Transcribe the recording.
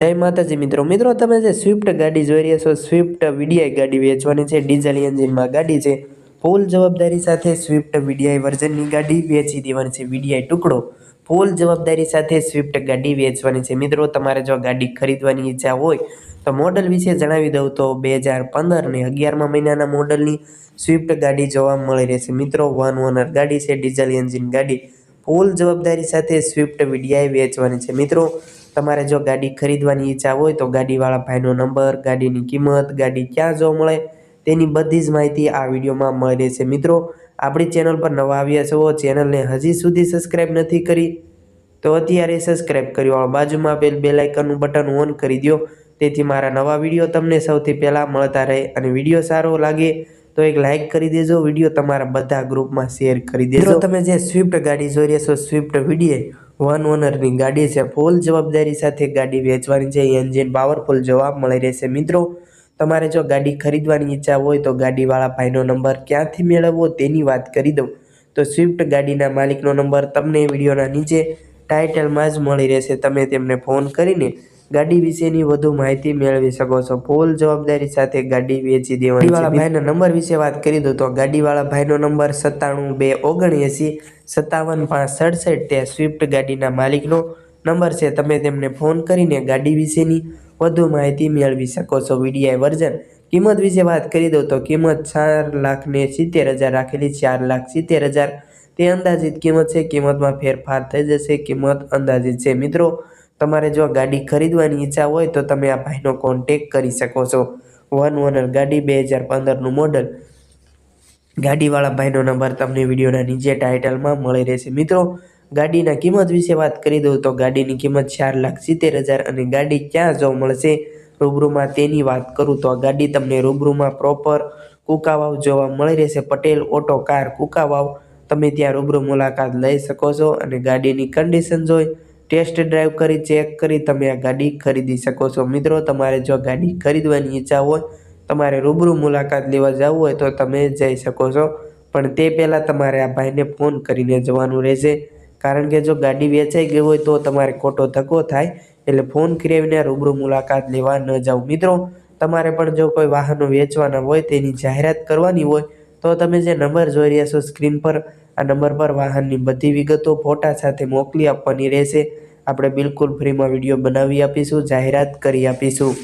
જય માતાજી મિત્રો મિત્રો તમે જે સ્વિફ્ટ ગાડી જોઈ રહ્યા છો સ્વિફ્ટ વીડીઆઈ ગાડી વેચવાની છે ડીઝલ એન્જિનમાં ગાડી છે. ફૂલ જવાબદારી સાથે સ્વિફ્ટ વીડીઆઈ વર્ઝનની ગાડી વેચી દેવાની છે વીડીઆઈ ટુકડો. ફૂલ જવાબદારી સાથે સ્વિફ્ટ ગાડી વેચવાની છે. મિત્રો, તમારે જો ગાડી ખરીદવાની ઈચ્છા હોય, તો મોડલ વિશે જણાવી દઉં તો બે હજાર પંદર ને અગિયારમાં મહિનાના મોડલની સ્વિફ્ટ ગાડી જોવા મળી રહેશે. મિત્રો વન ઓનર ગાડી છે ડીઝલ એન્જિન ગાડી. ફૂલ જવાબદારી સાથે સ્વિફ્ટ વીડીઆઈ વેચવાની છે. મિત્રો તમારે જો ગાડી ખરીદવાની ઈચ્છા હોય તો ગાડીવાળા ભાઈનો નંબર, ગાડીની કિંમત, ગાડી ક્યાં જોવા મળે તેની બધી જ માહિતી આ વિડીયોમાં મળી રહેશે. મિત્રો, આપણી ચેનલ પર નવા આવ્યા છો, ચેનલને હજી સુધી સબસ્ક્રાઈબ નથી કરી તો અત્યારે સબસ્ક્રાઈબ કરી બાજુમાં બેલ બે લાઇકનનું બટન ઓન કરી દો તેથી મારા નવા વીડિયો તમને સૌથી પહેલાં મળતા રહે અને વીડિયો સારો લાગે તો એક લાઇક કરી દેજો, વીડિયો તમારા બધા ગ્રુપમાં શેર કરી દેજો. તમે જે સ્વિફ્ટ ગાડી જોઈ રહ્યા છો સ્વિફ્ટ વિડીએ વન ઓનરની ગાડી છે. ફૂલ જવાબદારી સાથે ગાડી વેચવાની છે. એન્જિન પાવરફુલ જોવા મળી રહેશે. મિત્રો, તમારે જો ગાડી ખરીદવાની ઈચ્છા હોય તો ગાડીવાળા ભાઈનો નંબર ક્યાંથી મેળવવો તેની વાત કરી દઉં. તો સ્વિફ્ટ ગાડીના માલિકનો નંબર તમને વિડીયોના નીચે ટાઇટલમાં જ મળી રહેશે. તમે તેમને ફોન કરીને ગાડી વિશેની વધુ માહિતી મેળવી શકો છો. ફૂલ જવાબદારી સાથે ગાડી વેચી દેવાની વાળા ભાઈના નંબર વિશે વાત કરી દઉં તો ગાડીવાળા ભાઈનો નંબર સત્તાણું બે ઓગણએંસી સત્તાવન પાંચ સડસઠ તે સ્વિફ્ટ ગાડીના માલિકનો નંબર છે. તમે તેમને ફોન કરીને ગાડી વિશેની વધુ માહિતી મેળવી શકો છો. વીડીઆઈ વર્ઝન કિંમત વિશે વાત કરી દઉં તો કિંમત ચાર લાખ ને સિત્તેર હજાર રાખેલી ચાર લાખ સિત્તેર હજાર. તે અંદાજિત કિંમત છે. કિંમતમાં ફેરફાર થઈ જશે. કિંમત અંદાજિત છે. મિત્રો તમારે જો ગાડી ખરીદવાની ઈચ્છા હોય તો તમે આ ભાઈનો કોન્ટેક કરી શકો છો. વન ઓનર ગાડી, બે હજાર પંદરનું મોડલ ગાડીવાળા ભાઈનો નંબર તમને વિડીયોના નીચે ટાઇટલમાં મળી રહેશે. મિત્રો, ગાડીના કિંમત વિશે વાત કરી દઉં તો ગાડીની કિંમત ચાર લાખ સિત્તેર હજાર અને ગાડી ક્યાં જોવા મળશે રૂબરૂમાં તેની વાત કરું તો આ ગાડી તમને રૂબરૂમાં પ્રોપર કુકાવાવ જોવા મળી રહેશે. Patel auto car Kukavav. તમે ત્યાં રૂબરૂ મુલાકાત લઈ શકો છો અને ગાડીની કન્ડિશન જોઈ ટેસ્ટ ડ્રાઈવ કરી, ચેક કરી, તમે આ ગાડી ખરીદી શકો છો. મિત્રો, તમારે જો ગાડી ખરીદવાની ઈચ્છા હોય, તમારે રૂબરૂ મુલાકાત લેવા જવું હોય, તો તમે જઈ શકો છો. પણ તે પહેલાં તમારે આ ભાઈને ફોન કરીને જવાનું રહેશે. કારણ કે જો ગાડી વેચાઈ ગઈ હોય, તો તમારે ખોટો ધક્કો થાય. એટલે ફોન કરાવીને રૂબરૂ મુલાકાત લેવા ન જાઓ. મિત્રો, તમારે પણ જો કોઈ વાહનો વેચવાના હોય, તેની જાહેરાત કરવાની હોય, તો તમે જે નંબર જોઈ રહ્યા છો સ્ક્રીન પર આ નંબર પર વાહનની બધી વિગતો ફોટા સાથે મોકલી આપવાની રહેશે. આપણે બિલકુલ ફ્રીમાં વીડિયો બનાવી આપીશું, જાહેરાત કરી આપીશું.